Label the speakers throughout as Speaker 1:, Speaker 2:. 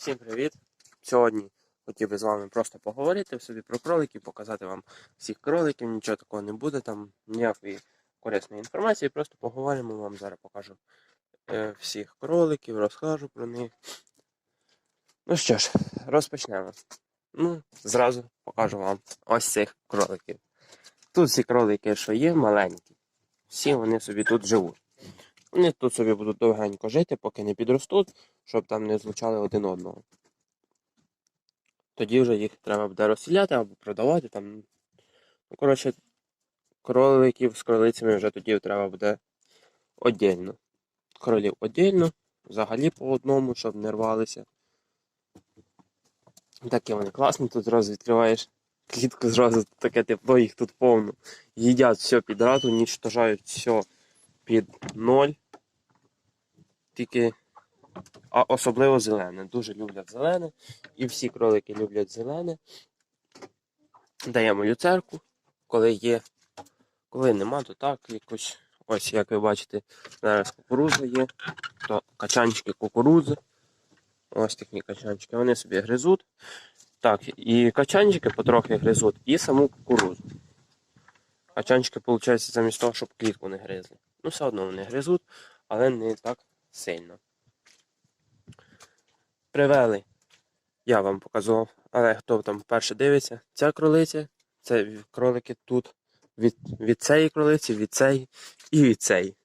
Speaker 1: Всім привіт! Сьогодні хотів би з вами просто поговорити собі про кроликів, показати вам всіх кроликів, нічого такого не буде, там ніякої корисної інформації, просто поговоримо вам зараз покажу е, всіх кроликів, розкажу про них. Ну що ж, розпочнемо. Ну, зразу покажу вам ось цих кроликів. Тут всі кролики, що є, маленькі. Всі вони собі тут живуть. Вони тут собі будуть довгенько жити, поки не підростуть, щоб там не злучали один одного. Тоді вже їх треба буде розсіляти або продавати там. Ну, коротше, кроликів з кролицями вже тоді треба буде отдільно. Кролів отдільно, взагалі по одному, щоб не рвалися. Такі вони класні, тут зразу відкриваєш клітку, зразу таке тепло, їх тут повно. Їдять все підряд, унічтожають все під ноль. Тільки а особливо зелене. Дуже люблять зелене. І всі кролики люблять зелене. Даємо люцерку, коли є. Коли нема, то так якось. Ось, як ви бачите, зараз кукурудза є, то качанчики кукурудзи. Ось такі качанчики. Вони собі гризуть. Так, і качанчики потрохи гризуть, і саму кукурудзу. Качанчики, виходить, замість того, щоб клітку не гризли. Ну, все одно вони гризуть, але не так сильно. Привели, я вам показував, але хто там вперше дивиться, ця кролиця, це кролики тут від, від цієї кролиці, від цієї і від цієї.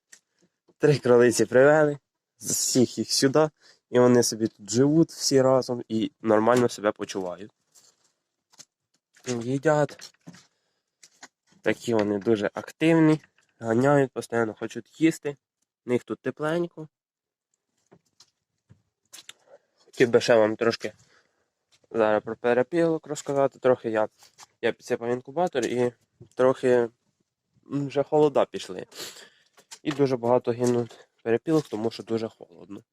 Speaker 1: Три кролиці привели, з всіх їх сюди, і вони собі тут живуть всі разом і нормально себе почувають. Їдять. Такі вони дуже активні, ганяють, постійно хочуть їсти. В них тут тепленько. Хотів ще вам трошки зараз про перепілок розказати. Трохи я, я підсипав інкубатор і трохи вже холода пішли. І дуже багато гинуть перепілок, тому що дуже холодно.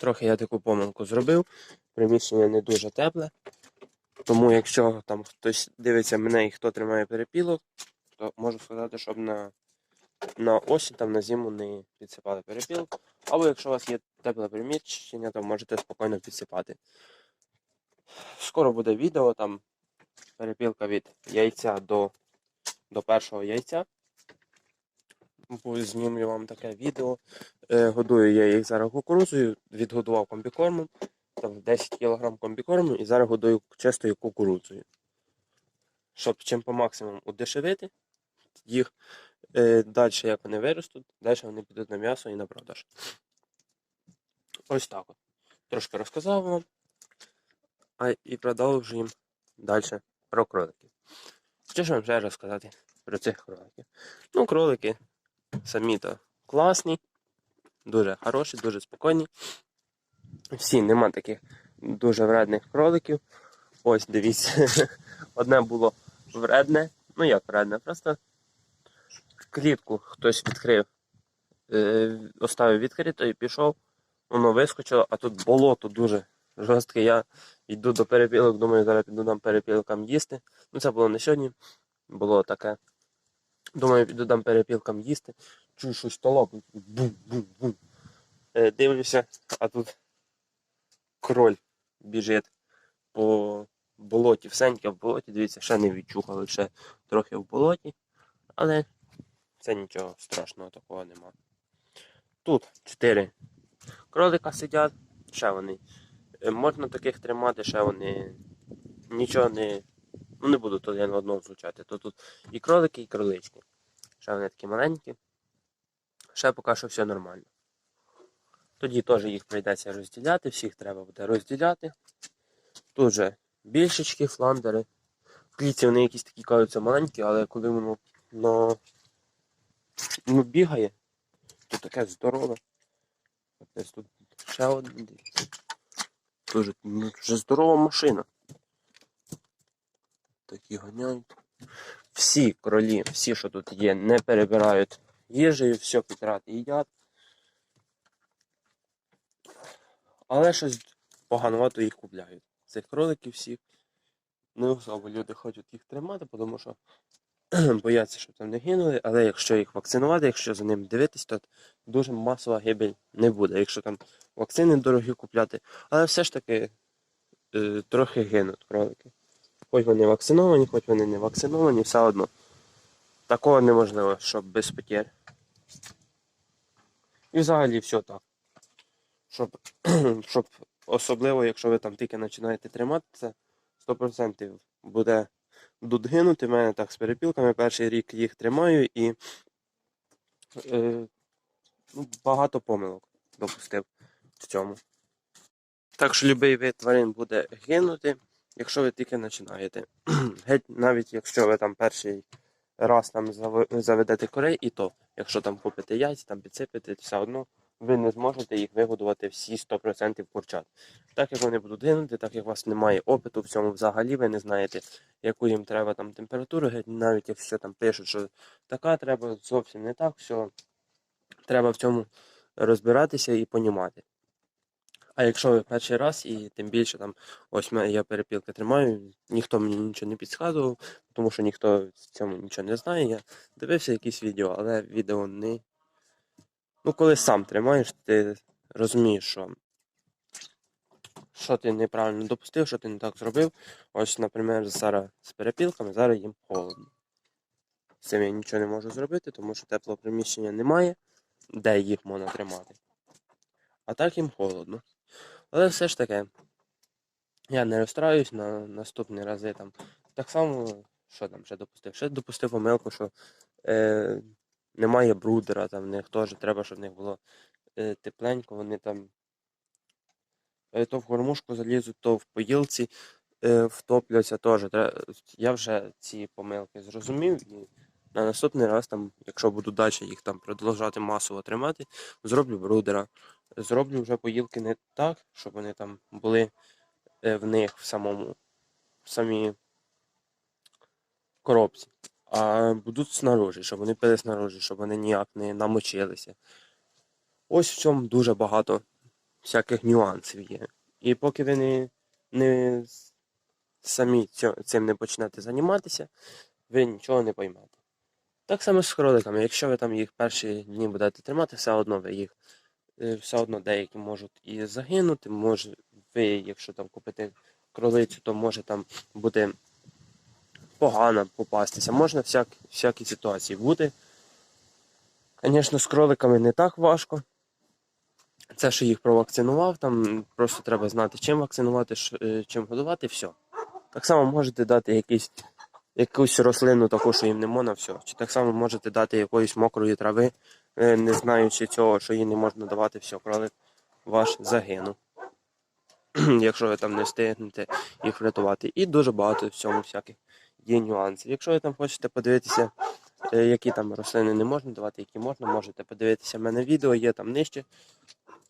Speaker 1: Трохи я таку помилку зробив. Приміщення не дуже тепле. Тому якщо там хтось дивиться мене і хто тримає перепілок, то можу сказати, щоб на, на осінь, там на зиму не підсипали перепілку. Або якщо у вас є тепле приміщення, то можете спокійно підсипати. Скоро буде відео, там перепілка від яйця до, до першого яйця. Знімлю вам таке відео. Е, годую я їх зараз кукурудзою, відгодував комбікормом, там 10 кг комбікорму і зараз годую чистою кукурудзою. Щоб чим по максимуму удешевити їх, далі як вони виростуть, далі вони підуть на м'ясо і на продаж. Ось так от. Трошки розказав вам. А і продовжуємо далі про кроликів. Що ж вам ще розказати про цих кроликів? Ну, кролики самі то класні, дуже хороші, дуже спокійні. Всі нема таких дуже вредних кроликів. Ось дивіться, одне було вредне. Ну як вредне, просто клітку хтось відкрив, е, оставив відкрито і пішов, воно вискочило, а тут болото дуже жорстке. Я йду до перепілок, думаю, зараз піду дам перепілкам їсти. Ну це було не сьогодні, було таке. Думаю, піду дам перепілкам їсти. Чую щось толопить. Бум-бум-бум. Е, дивлюся, а тут кроль біжить по болоті, всеньке в болоті, дивіться, ще не відчухали, ще трохи в болоті, але це нічого страшного такого нема. Тут чотири кролика сидять, ще вони. Е, Можна таких тримати, ще вони нічого не. Ну, не будуть один одного звучати. То тут і кролики, і кролички. Ще вони такі маленькі. Ще поки що все нормально. Тоді теж їх прийдеться розділяти, всіх треба буде розділяти. Тут же більшечки, фландери. В клітці вони якісь такі кажуться маленькі, але коли воно. Ну, бігає, то таке здорове. Ось тут ще один. Дуже ну, вже здорова машина. Такі ганяють. Всі кролі, всі, що тут є, не перебирають їжею, все підряд їдять. Але щось поганувато їх купляють. Цих кроликів всіх. Не особо люди хочуть їх тримати, тому що бояться, щоб там не гинули, але якщо їх вакцинувати, якщо за ним дивитись, то дуже масова гибель не буде, якщо там вакцини дорогі купляти. Але все ж таки е, трохи гинуть кролики. Хоч вони вакциновані, хоч вони не вакциновані, все одно. Такого неможливо, щоб без потерь. І взагалі все так. Щоб, щоб особливо, якщо ви там тільки починаєте триматися, 100% буде будуть гинути. У мене так з перепілками. Перший рік їх тримаю і е, ну, багато помилок допустив в цьому. Так що будь-який вид тварин буде гинути, якщо ви тільки починаєте. Геть, навіть якщо ви там перший раз там заведете корей, і то, якщо там купите яйця, там підсипете, все одно ви не зможете їх вигодувати всі 100% курчат. Так як вони будуть гинути, так як у вас немає опиту в цьому взагалі, ви не знаєте, яку їм треба там температуру, навіть якщо там пишуть, що така треба, зовсім не так, все. Треба в цьому розбиратися і понімати. А якщо ви перший раз, і тим більше там, ось я перепілки тримаю, ніхто мені нічого не підказував, тому що ніхто в цьому нічого не знає. Я дивився якісь відео, але відео не. Ну, коли сам тримаєш, ти розумієш, що, що ти неправильно допустив, що ти не так зробив. Ось, наприклад, зараз з перепілками, зараз їм холодно. З цим я нічого не можу зробити, тому що теплого приміщення немає, де їх можна тримати. А так їм холодно. Але все ж таки, я не розстраюсь на наступні рази там. Так само, що там ще допустив? Ще допустив помилку, що е, немає брудера, там в них теж треба, щоб в них було е, тепленько, вони там е, то в кормушку залізуть, то в поїлці е, втопляться теж. Я вже ці помилки зрозумів і на наступний раз, там, якщо буду далі їх там продовжувати масово тримати, зроблю брудера. Зроблю вже поїлки не так, щоб вони там були е, в них в самому в самій коробці, а будуть снаружи, щоб вони пили снаружи, щоб вони ніяк не намочилися. Ось в цьому дуже багато всяких нюансів є. І поки ви не, не самі цим не почнете займатися, ви нічого не поймете. Так само з кроликами. Якщо ви там їх перші дні будете тримати, все одно ви їх е, все одно деякі можуть і загинути. Може, ви, якщо там купите кролицю, то може там бути погано попастися. Можна всяк, всякі ситуації бути. Звісно, з кроликами не так важко. Це, що їх провакцинував, там просто треба знати, чим вакцинувати, е, чим годувати, все. Так само можете дати якийсь, якусь рослину таку, що їм не можна, все. Чи так само можете дати якоїсь мокрої трави, е, не знаючи цього, що їй не можна давати, все, кролик ваш загинув. Якщо ви там не встигнете їх врятувати. І дуже багато в цьому всяких є нюансів. Якщо ви там хочете подивитися, е, які там рослини не можна давати, які можна, можете подивитися в мене відео, є там нижче.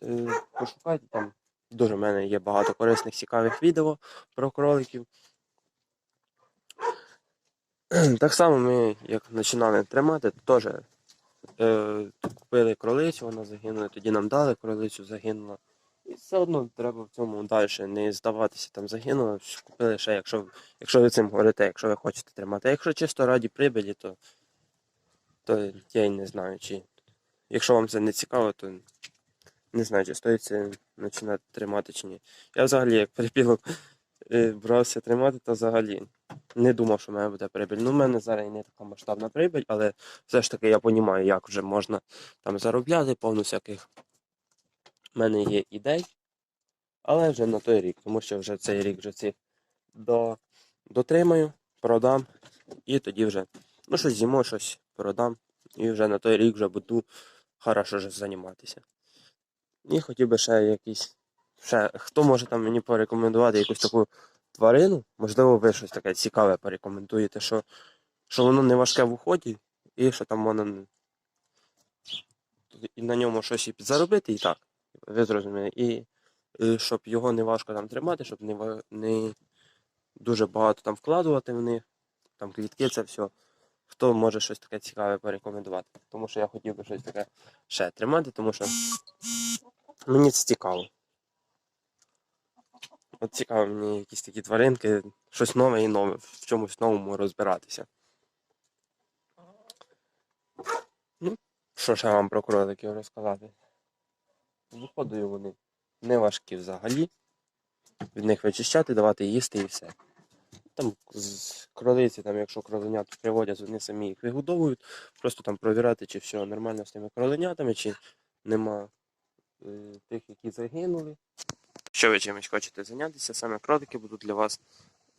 Speaker 1: Е, Пошукайте там. Дуже в мене є багато корисних, цікавих відео про кроликів. Так само ми, як починали тримати, теж е, купили кролицю, вона загинула, тоді нам дали кролицю, загинула. І все одно треба в цьому далі не здаватися, там загинула, що купили ще, якщо, якщо ви цим говорите, якщо ви хочете тримати. А якщо чисто раді прибилі, то, то я й не знаю, чи якщо вам це не цікаво, то не знаю, чи стоїть це починати тримати чи ні. Я взагалі як перепілок е, брався тримати, то взагалі не думав, що в мене буде прибиль. Ну, в мене зараз і не така масштабна прибиль, але все ж таки я розумію, як вже можна там заробляти, повно всяких. У мене є ідей, але вже на той рік, тому що вже цей рік вже ці до, дотримаю, продам і тоді вже, ну щось зимою щось продам, і вже на той рік вже буду хорошо вже займатися. І хотів би ще якийсь, ще, хто може там мені порекомендувати якусь таку тварину, можливо, ви щось таке цікаве порекомендуєте, що, що воно не важке в уході, і що там можна і на ньому щось і підзаробити, і так. Ви зрозуміли. І, щоб його не важко там тримати, щоб не, не дуже багато там вкладувати в них, там клітки, це все. Хто може щось таке цікаве порекомендувати? Тому що я хотів би щось таке ще тримати, тому що мені це цікаво. От цікаво мені якісь такі тваринки, щось нове і нове, в чомусь новому розбиратися. Що ще вам про кроликів розказати? Виходою вони не важкі взагалі. Від них вичищати, давати їсти і все. Там з кролиці, там, якщо кроленят приводять, вони самі їх вигодовують. Просто там провіряти, чи все нормально з тими кроленятами, чи нема е, тих, які загинули. Якщо ви чимось хочете зайнятися, саме кролики будуть для вас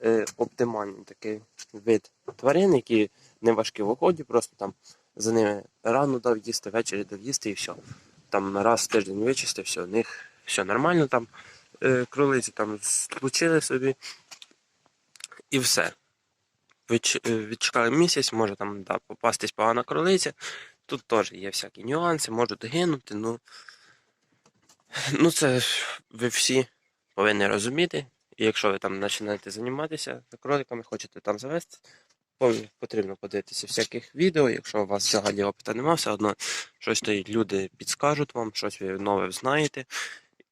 Speaker 1: е, оптимальний такий вид тварин, які не важкі в уході, просто там за ними рано дав їсти, ввечері дав їсти і все. Там раз в тиждень вичистив, у них все нормально там. Е, кролиці там случили собі і все. Е, відчекали місяць, може там да, попастись погана кролиця. Тут теж є всякі нюанси, можуть гинути. Ну, ну це ви всі повинні розуміти. І якщо ви там починаєте займатися кроликами, хочете там завести, потрібно подивитися всяких відео. Якщо у вас взагалі опиту немає, все одно щось то люди підскажуть вам, щось ви нове знаєте,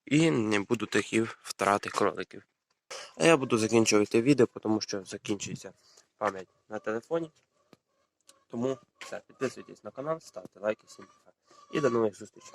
Speaker 1: і не буде таких втрати кроликів. А я буду закінчувати відео, тому що закінчується пам'ять на телефоні. Тому все, підписуйтесь на канал, ставте лайки, всім пока. І до нових зустрічей.